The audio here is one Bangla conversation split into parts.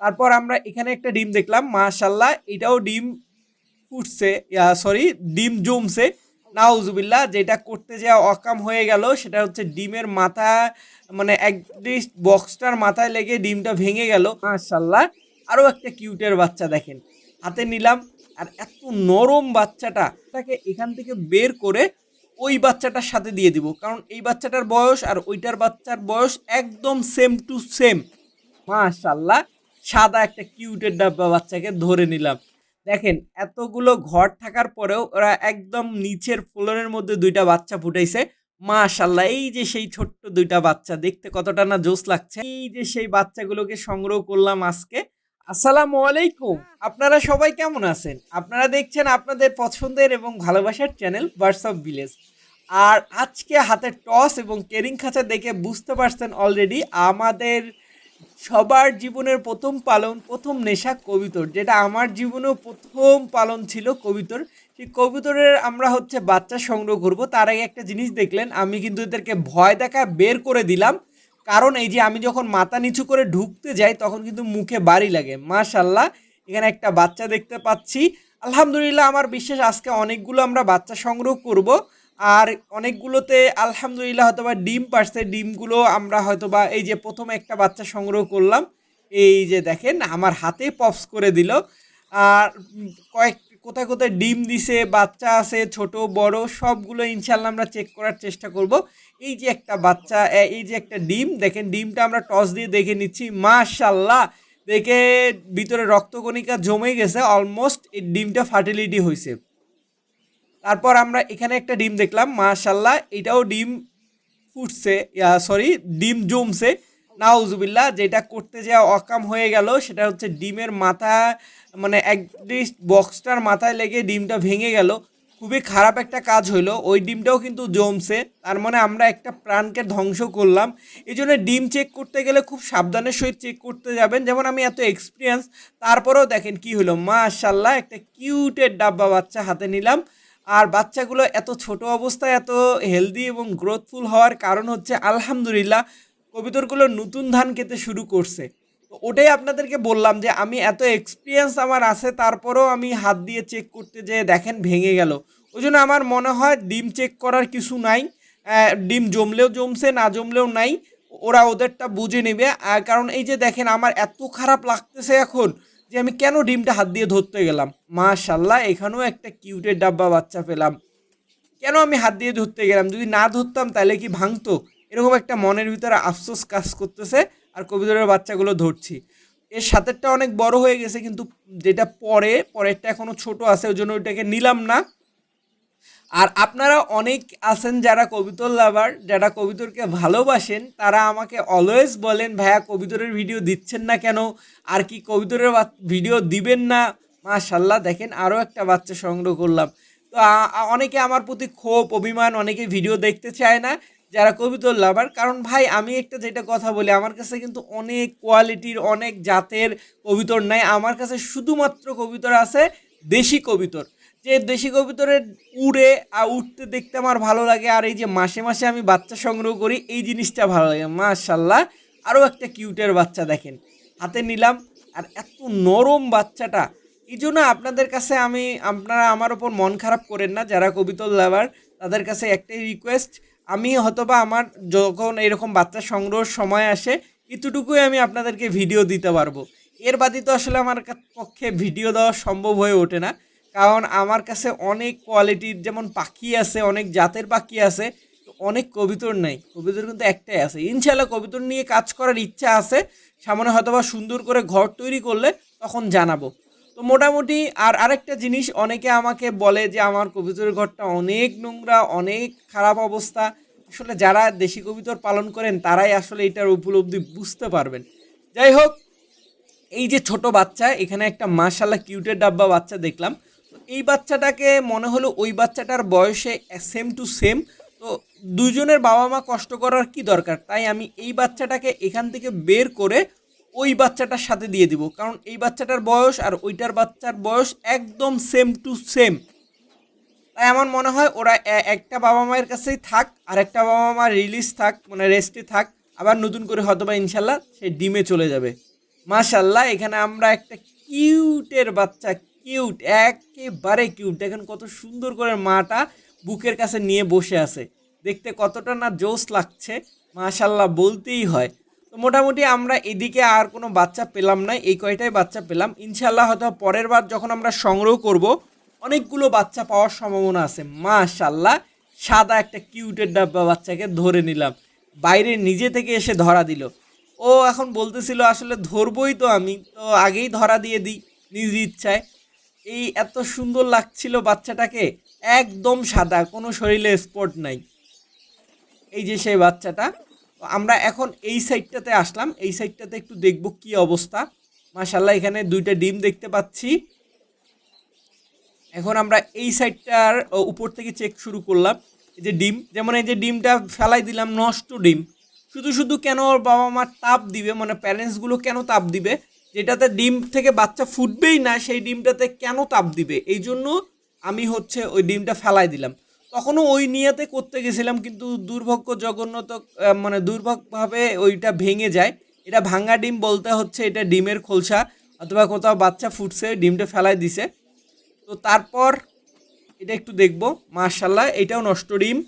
তারপর আমরা এখানে একটা ডিম দেখলাম মাশাল্লাহ এটাও ডিম ফুটছে সরি ডিম জমছে। নাউজুবিল্লাহ, যেটা করতে যা অকাম হয়ে গেল, সেটা হচ্ছে ডিমের মাথা মানে এক বক্সটার মাথায় লেগে ডিমটা ভেঙে গেল মাশাল্লাহ আরও একটা কিউটের বাচ্চা দেখেন, হাতে নিলাম, আর এত নরম বাচ্চাটা তাকে এখান থেকে বের করে ওই বাচ্চাটার সাথে দিয়ে দিব, কারণ এই বাচ্চাটার বয়স আর ওইটার বাচ্চার বয়স একদম সেম টু সেম মাশাল্লাহ সাদা একটা কিউটের ডাব্বা বাচ্চাকে ধরে নিলাম। দেখেন, এতগুলো ঘর থাকার পরেও ওরা একদম নিচের ফ্লোরের মধ্যে দুইটা বাচ্চা ফুটাইছে। মাশাল্লাহ এই যে সেই ছোট্ট দুইটা বাচ্চা, দেখতে কতটা না জোস লাগছে। এই যে সেই বাচ্চাগুলোকে সংগ্রহ করলাম আজকে। আসসালামু আলাইকুম, আপনারা সবাই কেমন আছেন? আপনারা দেখছেন আপনাদের পছন্দের এবং ভালোবাসার চ্যানেল বার্স অফ ভিলেজ আর আজকে হাতে টস এবং কেরিং খাঁচা দেখে বুঝতে পারছেন অলরেডি আমাদের সবার জীবনের প্রথম পালন, প্রথম নেশা কবিতর, যেটা আমার জীবনেও প্রথম পালন ছিল কবিতর। সেই কবিতরের আমরা হচ্ছে বাচ্চা সংগ্রহ করব। তার আগে একটা জিনিস দেখলেন, আমি কিন্তু এদেরকে ভয় দেখা বের করে দিলাম। কারণ এই যে আমি যখন মাথা নিচু করে ঢুকতে যাই, তখন কিন্তু মুখে বাড়ি লাগে। মাশাল্লাহ এখানে একটা বাচ্চা দেখতে পাচ্ছি। আলহামদুলিল্লাহ, আমার বিশ্বাস আজকে অনেকগুলো আমরা বাচ্চা সংগ্রহ করব। আর অনেকগুলোতে আলহামদুলিল্লাহ হয়তো বা ডিম পারছে। ডিমগুলো আমরা হয়তো বা এই যে প্রথম একটা বাচ্চা সংগ্রহ করলাম, এই যে দেখেন আমার হাতে পপস করে দিল। আর কয়েক, কোথায় কোথায় ডিম দিছে, বাচ্চা আছে, ছোট, বড়, সবগুলো ইনশাল্লাহ আমরা চেক করার চেষ্টা করব। এই যে একটা বাচ্চা এই যে একটা ডিম, দেখেন ডিমটা আমরা টস দিয়ে দেখে নিচ্ছি। মাশাল্লাহ দেখে ভিতরে রক্তকণিকা জমে গেছে অলমোস্ট এই ডিমটা ফার্টিলিটি হয়েছে তারপর আমরা এখানে একটা ডিম দেখলাম মাশাল্লাহ এটাও ডিম ফুটছে সরি ডিম জমছে। নাউজুবিল্লাহ, যেটা করতে যা অকাম হয়ে গেল, সেটা হচ্ছে ডিমের মাথা মানে এক বক্সটার মাথায় লেগে ডিমটা ভেঙে গেল। খুবই খারাপ একটা কাজ হইল, ওই ডিমটাও কিন্তু জমছে। তার মানে আমরা একটা প্রাণকে ধ্বংস করলাম। এই জন্য ডিম চেক করতে গেলে খুব সাবধানের সহিত চেক করতে যাবেন। যেমন আমি এত এক্সপিরিয়েন্স তারপরেও দেখেন কি হলো মাশাল্লাহ একটা কিউটের ডাব্বা বাচ্চা হাতে নিলাম। আর বাচ্চাগুলো এত ছোট অবস্থায় এত হেলদি এবং গ্রোথফুল হওয়ার কারণ হচ্ছে আলহামদুলিল্লাহ কবিতরগুলো নতুন ধান খেতে শুরু করছে। তো ওটাই আপনাদেরকে বললাম যে আমি এত এক্সপিরিয়েন্স আমার আছে, তারপরেও আমি হাত দিয়ে চেক করতে যেয়ে দেখেন ভেঙে গেল। ওই জন্য আমার মনে হয় ডিম চেক করার কিছু নাই ডিম জমলেও জমছে, না জমলেও নাই, ওরা ওদেরটা বুঝে নেবে। কারণ এই যে দেখেন, আমার এত খারাপ লাগতেছে এখন যে আমি কেন ডিমটা হাত দিয়ে ধরতে গেলাম? মাশাল্লাহ এখানেও একটা কিউটের ডাব্বা বাচ্চা পেলাম। কেন আমি হাত দিয়ে ধরতে গেলাম? যদি না ধরতাম তাহলে কি ভাঙতো? এরকম একটা মনের ভিতরে আফসোস কাজ করতেছে আর কবিতরের বাচ্চাগুলো ধরছি। এর সাথেরটা অনেক বড় হয়ে গেছে, কিন্তু যেটা পরে, পরেরটা এখনও ছোট আছে, ওই জন্য ওইটাকে নিলাম না। আর আপনারা অনেক আছেন যারা কবিতর লাভার, যারা কবিতরকে ভালোবাসেন, তারা আমাকে অলওয়েজ বলেন, ভাইয়া, কবিতরের ভিডিও দিচ্ছেন না কেন? আর কি কবিতরের ভিডিও দিবেন না? মাশাল্লাহ দেখেন আরও একটা বাচ্চা সংগ্রহ করলাম। তো অনেকে আমার প্রতি ক্ষোভ, অভিমান, অনেকে ভিডিও দেখতে চায় না যারা কবিতর লাভার। কারণ ভাই, আমি একটা যেটা কথা বলি, আমার কাছে কিন্তু অনেক কোয়ালিটির অনেক জাতের কবিতর নাই। আমার কাছে শুধুমাত্র কবিতর আছে, দেশি কবিতর। যে দেশি কবুতরের উড়ে আর উঠতে দেখতে আমার ভালো লাগে, আর এই যে মাসে মাসে আমি বাচ্চা সংগ্রহ করি, এই জিনিসটা ভালো লাগে। মাশাল্লাহ আরও একটা কিউটের বাচ্চা দেখেন। হাতে নিলাম, আর এত নরম বাচ্চাটা। এই জন্য আপনাদের কাছে আমি, আপনারা আমার ওপর মন খারাপ করেন না, যারা কবিতর লাভার, তাদের কাছে একটাই রিকোয়েস্ট আমি হয়তোবা আমার যখন এরকম বাচ্চা সংগ্রহের সময় আসে, এতটুকুই আমি আপনাদেরকে ভিডিও দিতে পারব। এর বাদই তো আসলে আমার পক্ষে ভিডিও দেওয়া সম্ভব হয়ে ওঠে না। কারণ আমার কাছে অনেক কোয়ালিটির যেমন পাখি আছে, অনেক জাতের পাখি আছে, অনেক কবিতর নাই। কবিতর কিন্তু একটাই আছে। ইনশাল্লাহ কবিতর নিয়ে কাজ করার ইচ্ছা আছে। সামনে হয়তোবা সুন্দর করে ঘর তৈরি করলে তখন জানাব। তো মোটামুটি আর আরেকটা জিনিস, অনেকে আমাকে বলে যে আমার কবিতরের ঘরটা অনেক নোংরা, অনেক খারাপ অবস্থা। আসলে যারা দেশি কবিতর পালন করেন, তারাই আসলে এটার উপলব্ধি বুঝতে পারবেন। যাই হোক, এই যে ছোট বাচ্চা, এখানে একটা মাশাল্লাহ কিউটের ডাব্বা বাচ্চা দেখলাম। এই বাচ্চাটাকে মনে হলো ওই বাচ্চাটার বয়সে সেম টু সেম তো দুজনের বাবা মা কষ্ট করার কি দরকার? তাই আমি এই বাচ্চাটাকে এখান থেকে বের করে ওই বাচ্চাটার সাথে দিয়ে দিব। কারণ এই বাচ্চাটার বয়স আর ওইটার বাচ্চার বয়স একদম সেম টু সেম তাই আমার মনে হয় ওরা একটা বাবা মায়ের কাছেই থাক, আর একটা বাবা মা রিলিজ থাক মানে রেস্টে থাক, আবার নতুন করে হয়তো বা ইনশাল্লাহ সে ডিমে চলে যাবে। মাশাল্লাহ, এখানে আমরা একটা কিউটের বাচ্চা কিউট, একেবারে কিউট। দেখেন কত সুন্দর করে মাটা বুকের কাছে নিয়ে বসে আছে। দেখতে কতটা না জোস লাগছে মাশাল্লাহ বলতেই হয়। তো মোটামুটি আমরা এদিকে আর কোনো বাচ্চা পেলাম না, এই কয়টাই বাচ্চা পেলাম। ইনশাল্লাহ হয়তো পরের বার যখন আমরা সংগ্রহ করব, অনেকগুলো বাচ্চা পাওয়ার সম্ভাবনা আছে। মাশাল্লাহ সাদা একটা কিউটের ডাব্বা বাচ্চাকে ধরে নিলাম। বাইরে নিজে থেকে এসে ধরা দিল। ও এখন বলতেছিল, আসলে ধরবই তো আমি। তো আগেই ধরা দিয়ে দিই, নিজ ইচ্ছায়। এই এত সুন্দর লাগছিল বাচ্চাটাকে। একদম সাদা, কোনো শরীরে স্পট নাই। এই যে সেই বাচ্চাটা। আমরা এখন এই সাইডটাতে আসলাম। এই সাইডটাতে একটু দেখব কি অবস্থা। মাশাল্লাহ এখানে দুইটা ডিম দেখতে পাচ্ছি। এখন আমরা এই সাইডটার উপর থেকে চেক শুরু করলাম। এই যে ডিম, যেমন এই যে ডিমটা ফেলাই দিলাম, নষ্ট ডিম। শুধু শুধু কেন বাবা মা তাপ দিবে? মানে প্যারেন্টসগুলো কেন তাপ দিবে? যেটাতে ডিম থেকে বাচ্চা ফুটবেই না, সেই ডিমটাতে কেন তাপ দিবে? এই জন্য আমি হচ্ছে ওই ডিমটা ফেলাই দিলাম। তখনও ওই নিয়েতে করতে গেছিলাম, কিন্তু দুর্ভাগ্য জঘন্যত মানে দুর্ভাগ্যভাবে ওইটা ভেঙে যায়। এটা ভাঙ্গা ডিম বলতে হচ্ছে এটা ডিমের খোলসা, অথবা কোথাও বাচ্চা ফুটছে, ডিমটা ফেলাই দিছে। তো তারপর এটা একটু দেখব মার্শাল্লাহ এটাও নষ্ট ডিম।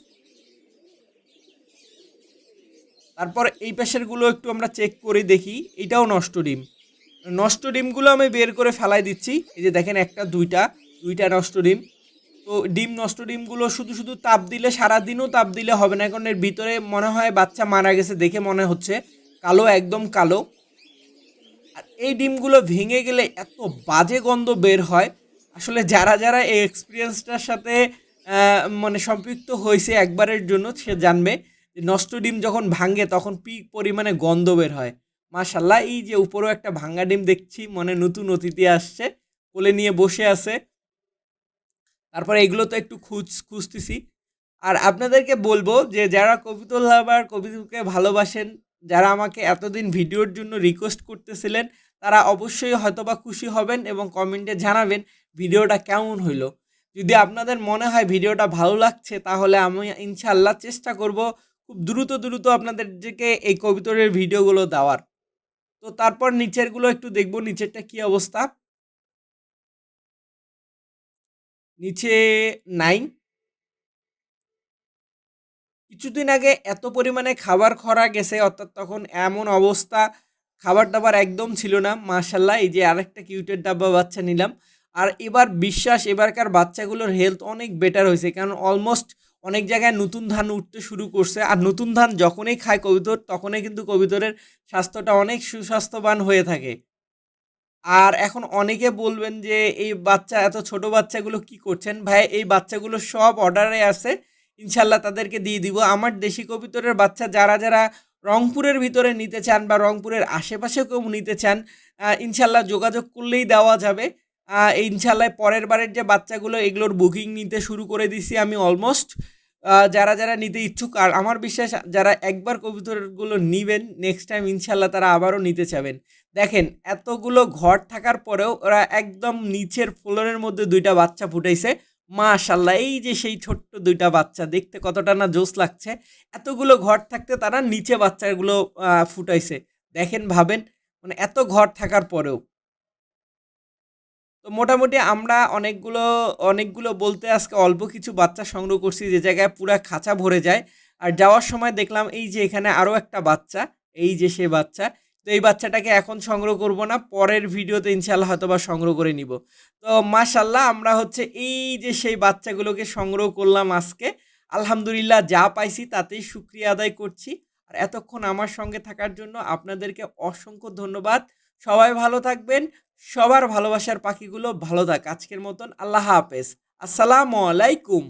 তারপর এই পাশেরগুলো একটু আমরা চেক করে দেখি, এটাও নষ্ট ডিম। নষ্ট ডিমগুলো আমি বের করে ফেলাই দিচ্ছি। এই যে দেখেন একটা, দুইটা দুইটা নষ্ট ডিম। তো ডিম নষ্ট ডিমগুলো শুধু শুধু তাপ দিলে, সারাদিনও তাপ দিলে হবে না, কারণ এর ভিতরে মনে হয় বাচ্চা মারা গেছে দেখে মনে হচ্ছে। কালো, একদম কালো। আর এই ডিমগুলো ভেঙে গেলে এত বাজে গন্ধ বের হয়। আসলে যারা যারা এই এক্সপিরিয়েন্সটার সাথে মানে সম্পৃক্ত হয়েছে একবারের জন্য, সে জানবে যে নষ্ট ডিম যখন ভাঙে, তখন পিক পরিমাণে গন্ধ বের হয়। মাশাল্লাহ এই যে উপরেও একটা ভাঙ্গা ডিম দেখছি, মনে নতুন অতিথি আসছে, কোলে নিয়ে বসে আছে। তারপরে এগুলো তো একটু খুঁজ, খুঁজতেছি। আর আপনাদেরকে বলব যে, যারা কবিতুল লাভার কবিতুলকে ভালোবাসেন, যারা আমাকে এতদিন ভিডিওর জন্য রিকোয়েস্ট করতেছিলেন, তারা অবশ্যই হয়তোবা খুশি হবেন এবং কমেন্টে জানাবেন ভিডিওটা কেমন হইল। যদি আপনাদের মনে হয় ভিডিওটা ভালো লাগছে, তাহলে আমি ইনশাআল্লাহ চেষ্টা করব খুব দ্রুত দ্রুত আপনাদেরকে এই কবিতরের ভিডিওগুলো দেওয়ার। তো তারপর নিচেরগুলো একটু দেখব, নিচেরটা কি অবস্থা? নিচে নাই। কিছুদিন আগে এত পরিমাণে খাবার খরা গেছে, অর্থাৎ তখন এমন অবস্থা। খাবার দাবার একদম ছিল না মার্শাল্লাহ এই যে আরেকটা কিউটের ডাব্বা বাচ্চা নিলাম। আর এবার বিশ্বাস, এবারকার বাচ্চাগুলোর হেলথ অনেক বেটার হয়েছে, কারণ অলমোস্ট অনেক জায়গায় নতুন ধান উঠতে শুরু করছে। আর নতুন ধান যখনই খায় কবিতর, তখনই কিন্তু কবিতরের স্বাস্থ্যটা অনেক সুস্বাস্থ্যবান হয়ে থাকে। আর এখন অনেকে বলবেন যে, এই বাচ্চা, এত ছোট বাচ্চাগুলো কি করছেন? ভাই, এই বাচ্চাগুলো সব অর্ডারে আছে। ইনশাল্লাহ তাদেরকে দিয়ে দিব। আমার দেশি কবিতরের বাচ্চা যারা যারা রংপুরের ভিতরে নিতে চান বা রংপুরের আশেপাশে কেউ নিতে চান ইনশাল্লাহ যোগাযোগ করলেই দেওয়া যাবে। ইনশাল্লাহ পরের বারের যে বাচ্চাগুলো, এগুলোর বুকিং নিতে শুরু করে দিছি আমি অলমোস্ট যারা যারা নিতে ইচ্ছুক, আর আমার বিশ্বাস যারা একবার কবিতরগুলো নিবেন নেক্সট টাইম ইনশাল্লাহ তারা আবারও নিতে চাবেন। দেখেন, এতগুলো ঘর থাকার পরেও ওরা একদম নিচের ফ্লোরের মধ্যে দুইটা বাচ্চা ফুটাইছে। মাশাল্লাহ এই যে সেই ছোট্ট দুইটা বাচ্চা, দেখতে কতটা না জোস লাগছে। এতগুলো ঘর থাকতে তারা নিচে বাচ্চাগুলো ফুটাইছে। দেখেন, ভাবেন মানে এত ঘর থাকার পরেও। তো মোটামুটি আমরা অনেকগুলো অনেকগুলো বলতে আজকে অল্প কিছু বাচ্চা সংগ্রহ করছি যে জায়গায় পুরা খাঁচা ভরে যায়। আর যাওয়ার সময় দেখলাম এই যে এখানে আরও একটা বাচ্চা, এই যে সে বাচ্চা। তো এই বাচ্চাটাকে এখন সংগ্রহ করব না, পরের ভিডিওতে ইনশাল্লাহ হয়তো বা সংগ্রহ করে নিব। তো মাশাল্লাহ আমরা হচ্ছে এই যে সেই বাচ্চাগুলোকে সংগ্রহ করলাম আজকে। আলহামদুলিল্লাহ যা পাইছি তাতেই শুক্রিয়া আদায় করছি। আর এতক্ষণ আমার সঙ্গে থাকার জন্য আপনাদেরকে অসংখ্য ধন্যবাদ। সবাই ভালো থাকবেন সবার ভালোবাসার পাখিগুলো ভালো থাক আজকের মতন। আল্লাহ হাফেজ। আসসালামু আলাইকুম।